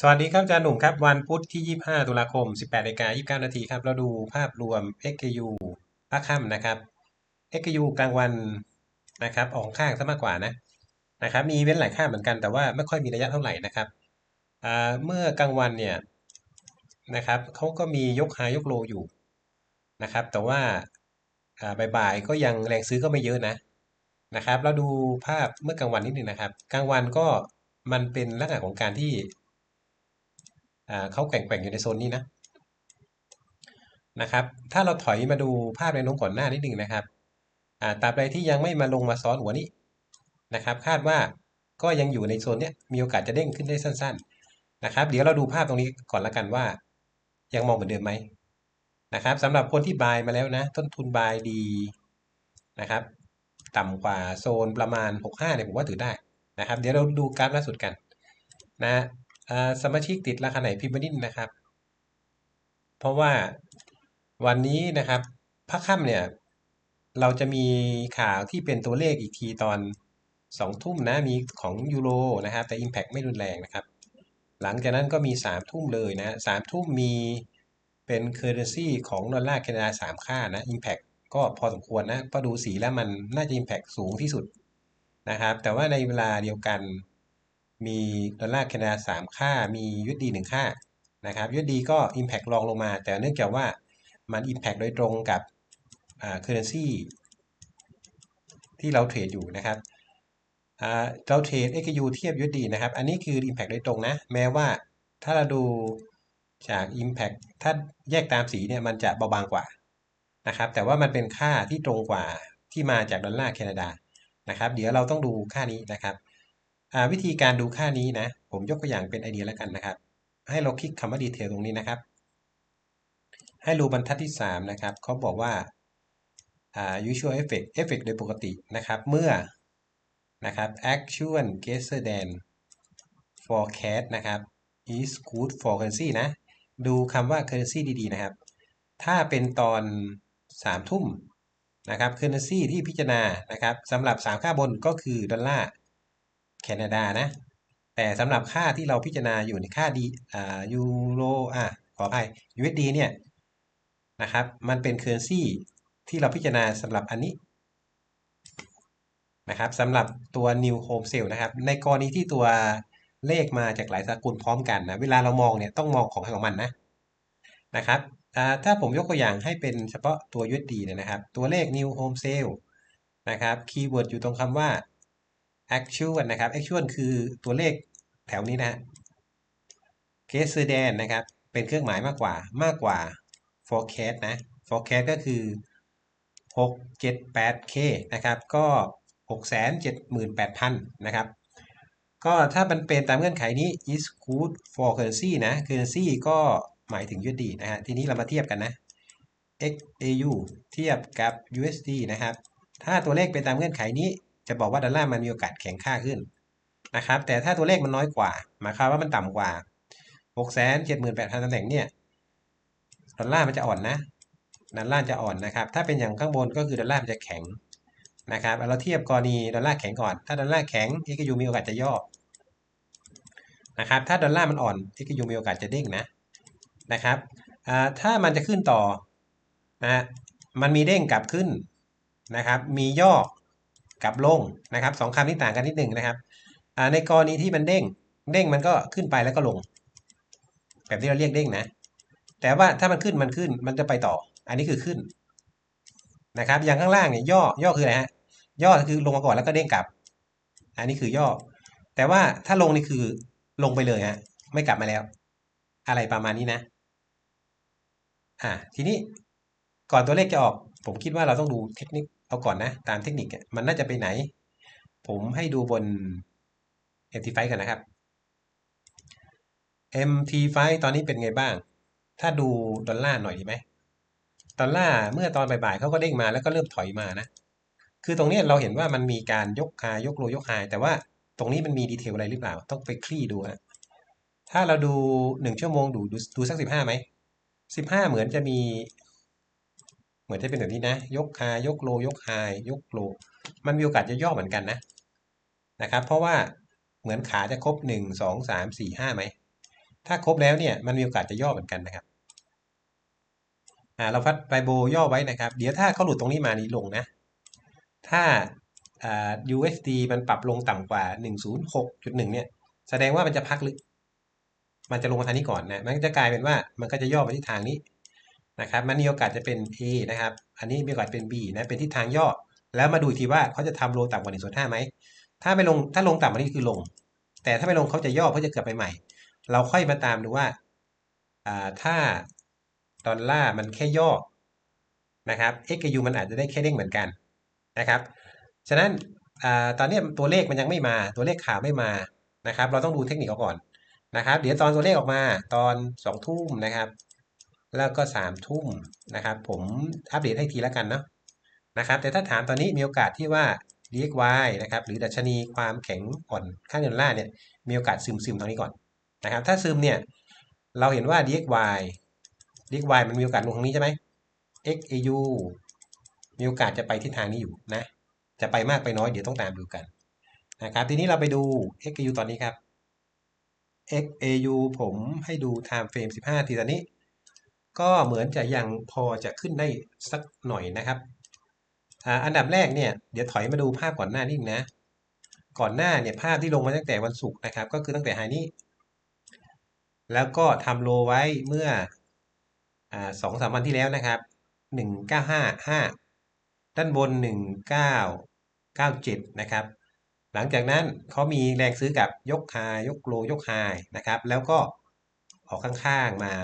สวัสดีครับอาจารย์หนุ่มครับ วันพุธที่ 25 ตุลาคม 18นาฬิกา29 นาทีครับ เราดูภาพรวม XKU ภาคค่ำนะครับ XKU กลางวันนะครับออกข้างซะมากกว่านะนะครับมีเว้นหลายค่าเหมือนกันแต่ว่าไม่ค่อยมีระยะเท่าไหร่นะครับเมื่อกลางวันเนี่ยนะครับเขาก็มียกไฮยกโลอยู่นะครับแต่ว่าบ่ายๆก็ยังแรงซื้อก็ไม่เยอะนะนะครับเราดูภาพเมื่อกลางวันนิดนึงนะครับ กลางวันก็มันเป็นลักษณะของการที่ เขาแกว่งๆอยู่ในโซนนี้นะนะครับ ถ้าเราถอยมาดูภาพในน้มก่อนหน้านิดหนึ่งนะครับตราบใดที่ยังไม่มาลงมาซ้อนหัวนี้นะครับ คาดว่าก็ยังอยู่ในโซนนี้มีโอกาสจะเด้งขึ้นได้สั้น ๆ นะครับ เดี๋ยวเราดูภาพตรงนี้ก่อนละกันว่า ยังมองเหมือนเดิมไหมนะครับสำหรับคนที่บายมาแล้วนะ ต้นทุนบายดีนะครับ ต่ำกว่าโซนประมาณ 65เนี่ยผมว่าถือได้นะครับ เดี๋ยวเราดูกราฟล่าสุดกันนะ สมาชิกติดราคาไหนพิมพ์มานิดนะครับ เพราะว่าวันนี้นะครับพักค่ำเนี่ย เราจะมีข่าวที่เป็นตัวเลขอีกทีตอนสองทุ่มนะมีของยูโรนะครับแต่ Impact ไม่รุนแรงนะครับ หลังจากนั้นก็มีสามทุ่มเลยนะสามทุ่มมีเป็นเคอร์เรนซีของดอลลาร์แคนาดาสามค่านะ Impact ก็พอสมควรนะพอดูสีแล้วมันน่าจะ Impact สูงที่สุดนะครับ แต่ว่าในเวลาเดียวกัน มีดอลลาร์แคนาดาสามค่า มียูดีหนึ่งค่านะครับยูดีก็ Impact รองลงมา แต่เนื่องจากว่ามัน Impact โดยตรงกับอ่า currency ที่เราเทรดอยู่นะครับเราเทรด XU เทียบ USD นะครับ อันนี้คือ Impact โดยตรงนะ แม้ว่าถ้าเราดูจาก Impact ถ้าแยกตามสีเนี่ยมันจะเบาบางกว่านะครับ แต่ว่ามันเป็นค่าที่ตรงกว่าที่มาจากดอลลาร์แคนาดานะครับ เดี๋ยวเราต้องดูค่านี้นะครับ วิธีการดูค่านี้นะ ผมยกตัวอย่างเป็นไอเดียแล้วกันนะครับ ให้เราคลิกคำว่าดีเทลตรงนี้นะครับ ให้รูบรรทัดที่ 3 นะครับเขาบอกว่า usual effect effect โดยปกตินะครับ เมื่อนะครับ actual greater than forecast นะครับ is good for currency นะ ดูคำว่า currency ดีๆ นะครับ ถ้าเป็นตอน 3 ทุ่มนะครับ currency ที่พิจารณานะครับสำหรับ 3 ค่าบนก็คือดอลลาร์ แคนาดานะ แต่สำหรับค่าที่เราพิจารณาอยู่ในค่าดีอ่ายูโรอะขออภัย USD เนี่ยนะครับมันเป็นเคอร์เรนซีที่เราพิจารณาสำหรับอันนี้นะครับสำหรับตัว New Home Sale นะครับ ในกรณีที่ตัวเลขมาจากหลายสกุลพร้อมกันนะเวลาเรามองเนี่ยต้องมองของใครของมันนะนะครับถ้าผมยกตัวอย่างให้เป็นเฉพาะตัว USD เนี่ยนะครับ ตัวเลข New Home Sale นะครับคีย์เวิร์ดอยู่ตรงคำว่า actual นะครับ actual คือตัวเลขแถวนี้นะฮะ case d a n นะครับ เป็นเครื่องหมายมากกว่ามากกว่า forecast นะ forecast ก็คือ 678k นะครับ ก็ 678,000 นะครับ ก็ถ้ามันเป็นตามเงื่อนไขนี้ is good for currency นะ currency ก็หมายถึง USD นะฮะ ทีนี้เรามาเทียบกันนะ XAU เทียบกับ USD นะครับ ถ้าตัวเลขเป็นตามเงื่อนไขนี้ จะบอกว่าดอลลาร์มันมีโอกาสแข็งค่าขึ้นนะครับ แต่ถ้าตัวเลขมันน้อยกว่า หมายความว่ามันต่ำกว่า6 7 8 0 0 0ตำแหน่งเนี่ยดอลลาร์มันจะอ่อนนะดอลลาร์จะอ่อนนะครับ ถ้าเป็นอย่างข้างบนก็คือดอลลาร์มันจะแข็งนะครับเราเทียบกรณีดอลลาร์แข็งก่อน ถ้าดอลลาร์แข็ง XU มีโอกาสจะย่อนะครับ ถ้าดอลลาร์มันอ่อน XU มีโอกาสจะเด้งนะนะครับถ้ามันจะขึ้นต่อนะมันมีเด้งกลับขึ้นนะครับ มีย่อ กับลงนะครับสองคำนี้ต่างกันนิดหนึ่งนะครับในกรณีที่มันเด้ง เด้งมันก็ขึ้นไปแล้วก็ลง แบบที่เราเรียกเด้งนะ แต่ว่าถ้ามันขึ้นมันขึ้นมันจะไปต่อ อันนี้คือขึ้นนะครับ อย่างข้างล่างเนี่ยย่อย่อคืออะไรฮะย่อคือลงมาก่อนแล้วก็เด้งกลับ อันนี้คือย่อ แต่ว่าถ้าลงนี่คือลงไปเลยฮะไม่กลับมาแล้ว อะไรประมาณนี้นะ อ่าทีนี้ก่อนตัวเลขจะออก ผมคิดว่าเราต้องดูเทคนิค เอาก่อนนะ ตามเทคนิคมันน่าจะไปไหน ผมให้ดูบน MT5 กันนะครับ MT5 ตอนนี้เป็นไงบ้าง ถ้าดูดอลลาร์หน่อยดีไหมดอลลาร์เมื่อตอนบ่ายๆเขาก็เด้งมาแล้วก็เริ่มถอยมานะ คือตรงนี้เราเห็นว่ามันมีการยกคายกโลยกไฮแต่ว่าตรงนี้มันมีดีเทลอะไรหรือเปล่า ต้องไปคลี่ดูนะถ้าเราดูหนึ่งชั่วโมงดูดูสักสิบห้าไหมสิบห้าเหมือนจะมี เหมือนจะเป็นแบบนี้นะ ยกคายกโล ยกไฮยกโล มันมีโอกาสจะย่อเหมือนกันนะนะครับ เพราะว่าเหมือนขาจะครบหนึ่งสองสามสี่ห้าไหมถ้าครบแล้วเนี่ยมันมีโอกาสจะย่อเหมือนกันนะครับอ่าเราพัดไปโบย่อไว้นะครับ เดี๋ยวถ้าเขาหลุดตรงนี้มานี้ลงนะ ถ้าอ่า USD มันปรับลงต่ำกว่า 106.1 เนี่ย แสดงว่ามันจะพักลึก มันจะลงมาทางนี้ก่อนนะ มันจะกลายเป็นว่ามันก็จะย่อไปที่ทางนี้ นะครับมันมีโอกาสจะเป็น A นะครับ อันนี้มีโอกาสเป็น B นะ เป็นทิศทางย่อ แล้วมาดูทีว่าเขาจะทำโลต่ำกว่า1ส่วน5ไหม ถ้าไม่ลง ถ้าลงต่ำกว่านี้คือลง แต่ถ้าไม่ลงเขาจะย่อเพื่อจะเกิดไปใหม่ เราค่อยมาตามดูว่า ถ้าดอลลาร์มันแค่ย่อ นะครับ XAU มันอาจจะได้แค่เด้งเหมือนกันนะครับ ฉะนั้นอตอนนี้ตัวเลขมันยังไม่มา ตัวเลขข่าวไม่มา นะครับ เราต้องดูเทคนิคก่อนนะครับ เดี๋ยวตอนตัวเลขออกมาตอนสองทุ่มนะครับ แล้วก็สามทุ่มนะครับผมอัปเดตให้ทีละกันเนาะนะครับแต่ถ้าถามตอนนี้มีโอกาสที่ว่า DXY นะครับหรือดัชนีความแข็งอ่อนค่าเงินล่าเนี่ยมีโอกาสซึมซึมตรงนี้ก่อนนะครับถ้าซึมเนี่ยเราเห็นว่า DXY DXY มันมีโอกาสลงทางนี้ใช่ไหม XAU มีโอกาสจะไปทิศทางนี้อยู่นะจะไปมากไปน้อยเดี๋ยวต้องตามดูกันนะครับทีนี้เราไปดู XAU ตอนนี้ครับ XAU ผมให้ดู time frame 15ทีตอนนี้ ก็เหมือนจะยังพอจะขึ้นได้สักหน่อยนะครับอันดับแรกเนี่ยเดี๋ยวถอยมาดูภาพก่อนหน้านิดนึงนะก่อนหน้าเนี่ยภาพที่ลงมาตั้งแต่วันศุกร์นะครับ ก็คือตั้งแต่ไฮนี้ แล้วก็ทำโลไว้เมื่ออสองสามวันที่แล้วนะครับหนึ่งเก้าห้าห้าด้านบนหนึ่งเก้าเก้าเจ็ดนะครับ หลังจากนั้นเขามีแรงซื้อกับยกไฮยกโลยกไฮนะครับ แล้วก็ออกข้างๆมา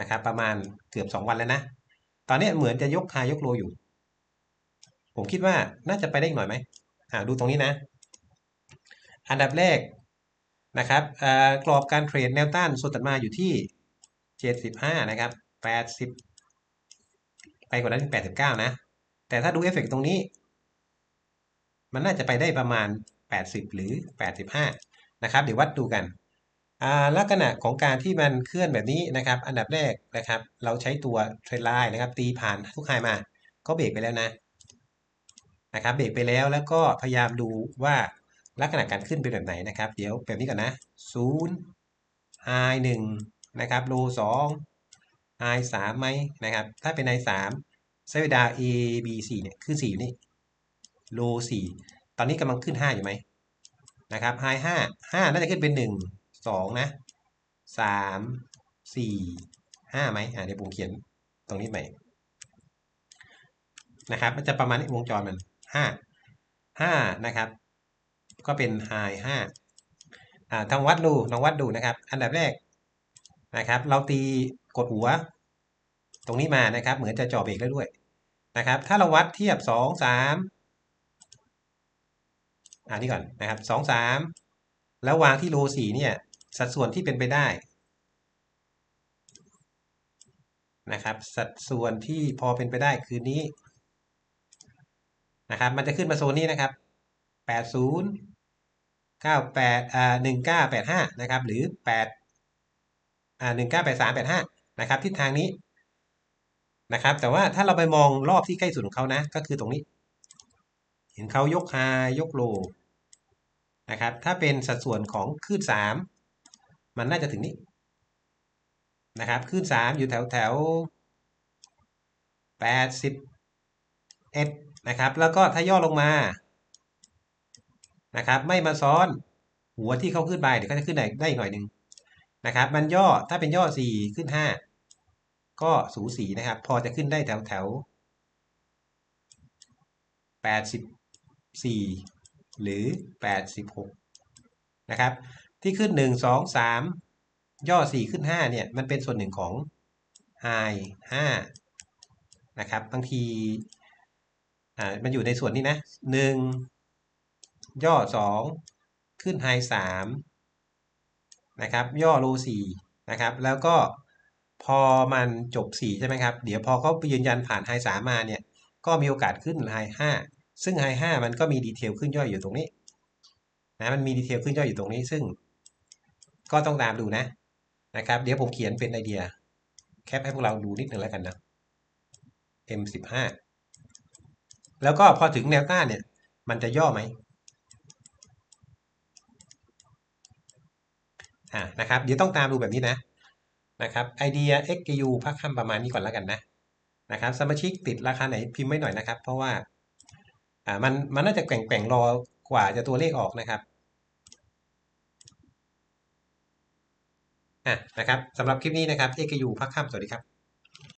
นะครับ ประมาณเกือบสองวันแล้วนะ ตอนนี้เหมือนจะยกไฮยกโลอยู่ ผมคิดว่าน่าจะไปได้อีกหน่อยไหมอ่าดูตรงนี้นะ อันดับแรกนะครับกรอบการเทรดแนวต้านส่วนตัดมาอยู่ที่ 75 นะครับ 80 ไปกว่านั้นถึง89 นะ แต่ถ้าดูเอฟเฟกตรงนี้ มันน่าจะไปได้ประมาณ 80 หรือ 85 นะครับ เดี๋ยววัดดูกัน ลักษณะของการที่มันเคลื่อนแบบนี้นะครับ อันดับแรกนะครับ เราใช้ตัวเทรนไลน์นะครับ ตีผ่านทุกไฮมา ก็เบรกไปแล้วนะนะครับเบรกไปแล้วแล้วก็พยายามดูว่าลักษณะการขึ้นเป็นแบบไหนนะครับ เดี๋ยวแบบนี้ก่อนนะ0 i 1นะครับโล2 i 3ไหมนะครับ ถ้าเป็น i 3ใช้เวลา a b c เนี่ยขึ้น4อยู่นี่โล4ตอนนี้กำลังขึ้น5อยู่ไหมนะครับ i 5 5น่าจะขึ้นเป็น 1 2นะ3 4 5ไหมอ่าเดี๋ยวผมเขียนตรงนี้ใหม่นะครับ มันจะประมาณนี้วงจรมัน5 5นะครับ ก็เป็น high 5อ่าทางวัดดูลองวัดดูนะครับ อันดับแรกนะครับ เราตีกดหัว ตรงนี้มานะครับ เหมือนจะจ่อเบรกแล้วด้วยนะครับ ถ้าเราวัดเทียบ2 3อ่านี่ก่อนนะครับ2 3แล้ววางที่โล4เนี่ย สัดส่วนที่เป็นไปได้นะครับ สัดส่วนที่พอเป็นไปได้คือนี้นะครับ มันจะขึ้นมาโซนนี้นะครับ 80 98อ่า1985 นะครับ หรือ 8อ่า198385 นะครับ ทิศทางนี้นะครับ แต่ว่าถ้าเราไปมองรอบที่ใกล้สุดของเขานะ ก็คือตรงนี้ เห็นเขายกไฮยกโลนะครับ ถ้าเป็นสัดส่วนของคลื่น3 มันน่าจะถึงนี้นะครับคลื่น3อยู่แถวแถว81นะครับ แล้วก็ถ้าย่อลงมานะครับ ไม่มาซ้อนหัวที่เขาขึ้นไปเดี๋ยวก็จะขึ้นได้ได้อีกหน่อยหนึ่งนะครับ มันย่อถ้าเป็นย่อสี่ขึ้นห้าก็สูสีนะครับ พอจะขึ้นได้แถวแถวแปดสิบสี่หรือแปดสิบหกนะครับ ที่ขึ้นหนึ่งสองสามย่อสี่ขึ้นห้าเนี่ย มันเป็นส่วนหนึ่งของไฮห้านะครับ บางทีอ่ามันอยู่ในส่วนนี้นะหนึ่งย่อสองขึ้นไฮสามนะครับ ย่อโลสี่นะครับ แล้วก็พอมันจบสี่ใช่ไหมครับ เดี๋ยวพอเขาไปยืนยันผ่านไฮสามมาเนี่ย ก็มีโอกาสขึ้นไฮห้าซึ่งไฮห้ามันก็มีดีเทลขึ้นย่อยอยู่ตรงนี้นะมันมีดีเทลขึ้นย่อยอยู่ตรงนี้ซึ่ง ก็ต้องตามดูนะนะครับ เดี๋ยวผมเขียนเป็นไอเดีย แคปให้พวกเราดูนิดหนึ่งแล้วกันนะ M15 แล้วก็พอถึงแนวก้าเนี่ย มันจะย่อไหมอ่านะครับ เดี๋ยวต้องตามดูแบบนี้นะนะครับไอเดีย XU พักคำประมาณนี้ก่อนแล้วกันนะนะครับสมาชิกติดราคาไหนพิมพ์ไม่หน่อยนะครับ เพราะว่าอ่ามันมันน่าจะแกว่งแกว่งรอกว่าจะตัวเลขออกนะครับ อะนะครับสำหรับคลิปนี้นะครับเอกยูพักข้ามสวัสดีครับ